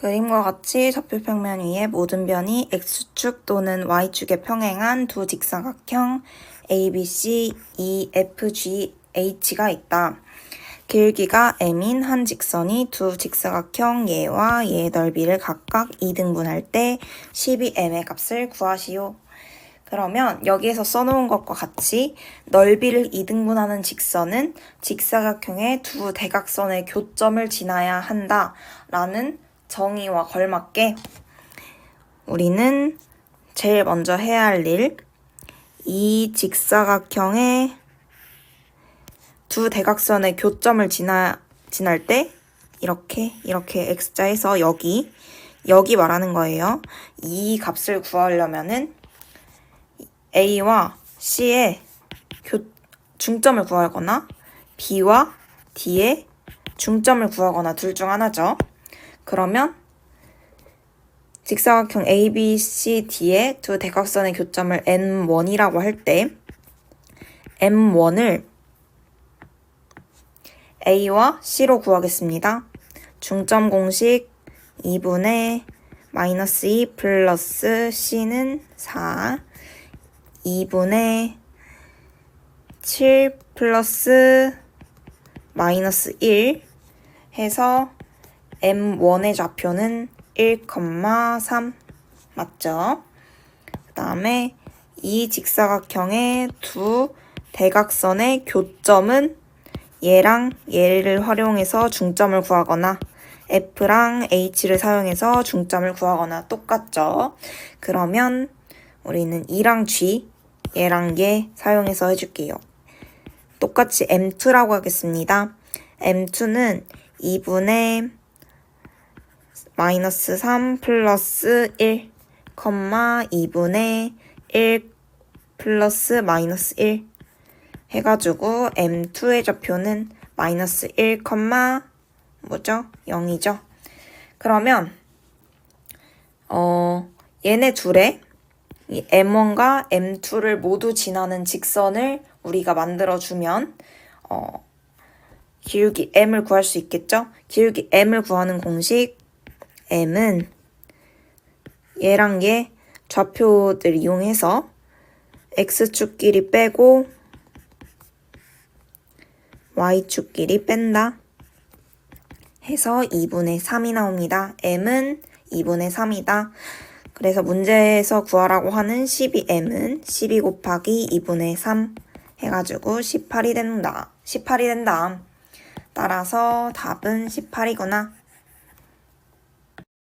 그림과 같이 좌표평면 위에 모든 변이 x축 또는 y축에 평행한 두 직사각형 ABC, EFG, H가 있다. 길기가 m인 한 직선이 두 직사각형 얘와 얘의 넓이를 각각 2등분할 때 12m의 값을 구하시오. 그러면 여기에서 써놓은 것과 같이 넓이를 2등분하는 직선은 직사각형의 두 대각선의 교점을 지나야 한다 라는 정의와 걸맞게 우리는 제일 먼저 해야 할 일, 이 직사각형의 두 대각선의 교점을 지나, 지날 때 이렇게 이렇게 x자에서 여기 여기 말하는 거예요. 이 값을 구하려면은 A와 C의 교, 중점을 구하거나 B와 D의 중점을 구하거나 둘 중 하나죠. 그러면 직사각형 A, B, C, D의 두 대각선의 교점을 N1이라고 할 때 M1을 A와 C로 구하겠습니다. 중점 공식 2분의 마이너스 2 플러스 C는 4 2분의 7 플러스 마이너스 1 해서 M1의 좌표는 1,3 맞죠? 그 다음에 이 직사각형의 두 대각선의 교점은 얘랑 얘를 활용해서 중점을 구하거나 F랑 H를 사용해서 중점을 구하거나 똑같죠? 그러면 우리는 E랑 G, 얘랑 얘 사용해서 해줄게요. 똑같이 M2라고 하겠습니다. M2는 2분의 마이너스 3 플러스 1, 2분의 1 플러스 마이너스 1 해가지고 M2의 좌표는 마이너스 1, 뭐죠? 0이죠. 그러면 어 얘네 둘의 이 M1과 M2를 모두 지나는 직선을 우리가 만들어주면 어, 기울기 M을 구할 수 있겠죠? 기울기 M을 구하는 공식 M은 얘랑 얘 좌표들 이용해서 X축끼리 빼고 Y축끼리 뺀다 해서 2분의 3이 나옵니다. M은 2분의 3이다. 그래서 문제에서 구하라고 하는 12m은 12 곱하기 2분의 3 해가지고 18이 된다. 18이 된다. 따라서 답은 18이구나.